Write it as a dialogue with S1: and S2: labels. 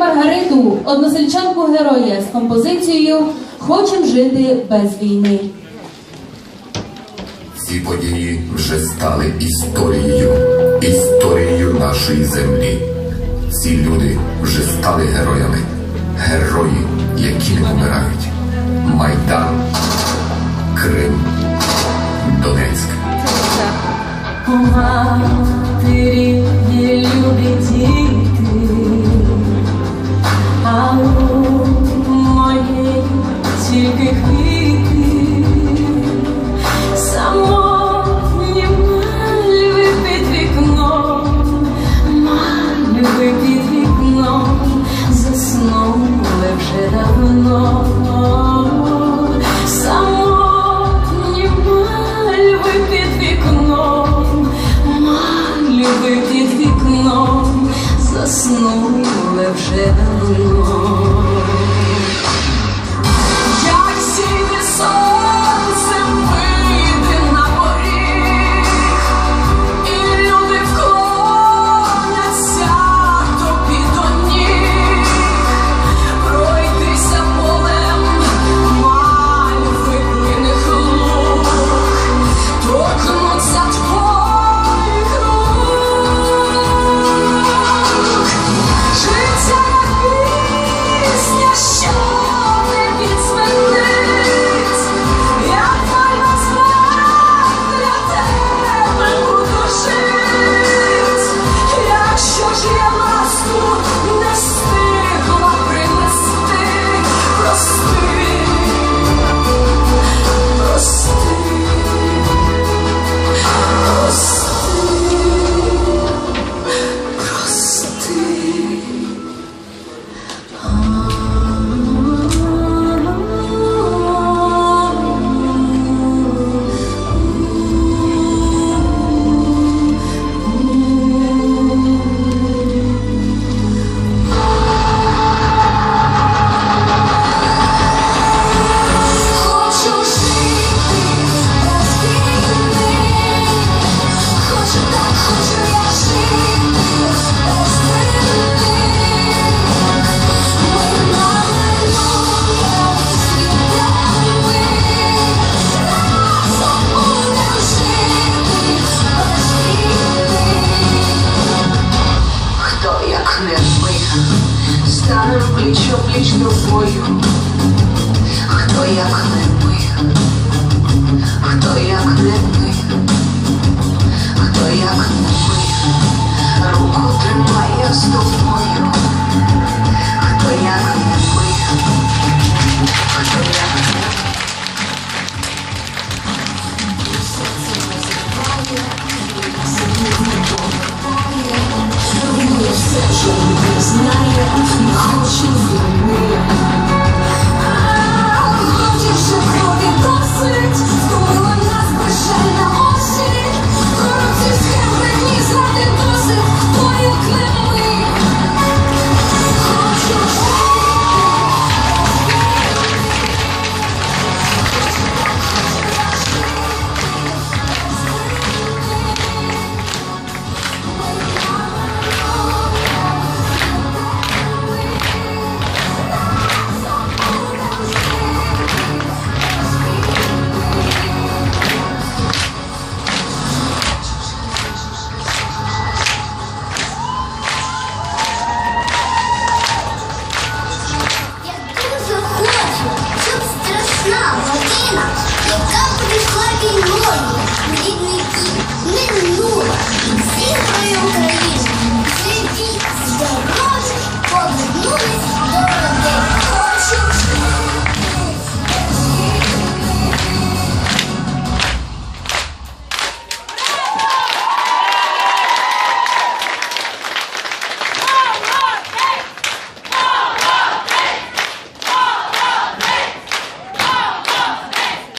S1: Маргариту, односельчанку героя з композицією Хочем жити без війни.
S2: Ці події вже стали історією, історією нашої землі. Ці люди вже стали героями, герої, які не помирають. Майдан, Крим, Донецьк.
S3: Матері є любі діти, мальви під вікном, мальви під вікном, заснули вже давно. Самотні мальви під вікном, мальви під вікном, заснули вже давно.
S4: Ми,
S3: станем плечо пліч другою, Хто як не ми, хто як не ми, хто як не ми, руку тримає з тобою.